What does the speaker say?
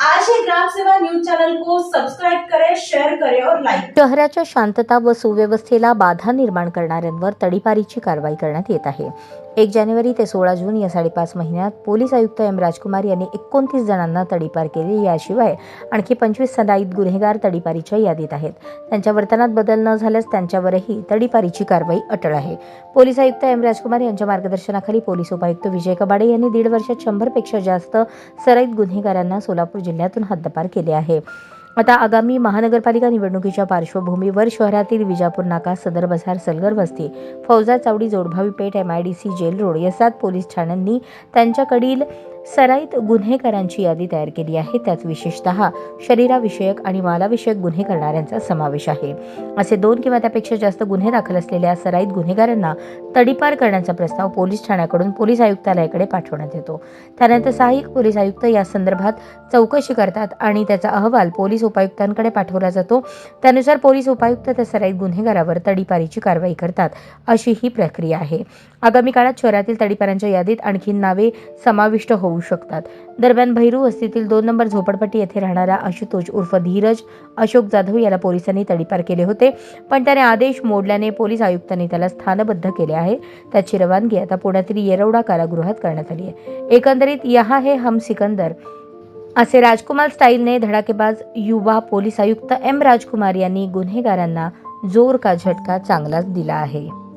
आज ही ग्राम सेवा न्यूज को सब्सक्राइब करें करें और शहराच्या शांतता व सुव्यवस्थेला बाधा निर्माण करणाऱ्यांवर तडीपारीची कारवाई करण्यात येत आहे. एक जानेवारी ते सोळा जून या साडेपाच महिन्यात पोलीस आयुक्त एम राजकुमार यांनी एकोणतीस जणांना तडीपार केले. याशिवाय आणखी पंचवीस सदाईत गुन्हेगार तडीपारीच्या यादीत आहेत. त्यांच्या वर्तनात बदल न झाल्यास त्यांच्यावरही तडीपारीची कारवाई अटळ आहे. पोलीस आयुक्त एम राजकुमार यांच्या मार्गदर्शनाखाली पोलीस उपायुक्त विजय कबाडे यांनी दीड वर्षात शंभरपेक्षा जास्त सराईत गुन्हेगारांना सोलापूर जिल्ह्यातून हद्दपार केले आहे. आता आगामी महानगरपालिका निवडणुकीच्या पार्श्वभूमीवर शहरातील विजापूर नाका सदर बसार Salgar Vasti Fauja Chawdi Jodbhavi Peth M I D C jail road या सात पोलीस ठाण्यांनी त्यांच्याकडील सराईत गुन्हेगारांची यादी तयार केली आहे. त्यात विशेषतः शरीराविषयक आणि मालाविषयक गुन्हे करणाऱ्यांचा समावेश आहे. असे दोन किंवा त्यापेक्षा जास्त गुन्हे दाखल असलेल्या सराईत गुन्हेगारांना तडीपार करण्याचा प्रस्ताव पोलीस ठाण्याकडून पोलीस आयुक्तालयाकडे पाठवण्यात येतो. त्यानंतर सहाय्यक पोलीस आयुक्त या संदर्भात चौकशी करतात आणि त्याचा अहवाल पोलीस उपायुक्तांकडे पाठवला जातो. त्यानुसार पोलीस उपायुक्त त्या सराईत गुन्हेगारावर तडीपारीची कारवाई करतात अशी ही प्रक्रिया आहे. आगामी काळात शहरातील तडीपारांच्या यादीत आणखी नावे समाविष्ट होऊ होऊ शकतात. दरम्यान भैरू वस्तीतील दोन नंबर झोपडपट्टी येथे राहणारा आशुतोष उर्फ धीरज अशोक जाधव याला पोलिसांनी तडीपार केले होते. पण त्याने आदेश मोडल्याने पोलीस आयुक्तांनी त्याला स्थानबद्ध केले आहे. त्याची रवानगी आता पुण्यातील येरवडा कारागृहात करण्यात आली आहे. एकंदरीत यहा हे हम सिकंदर. असे राजकुमार स्टाईलने धडाकेबाज युवा पोलीस आयुक्त एम राजकुमार यांनी गुन्हेगारांना जोर का झटका चांगलाच दिला आहे.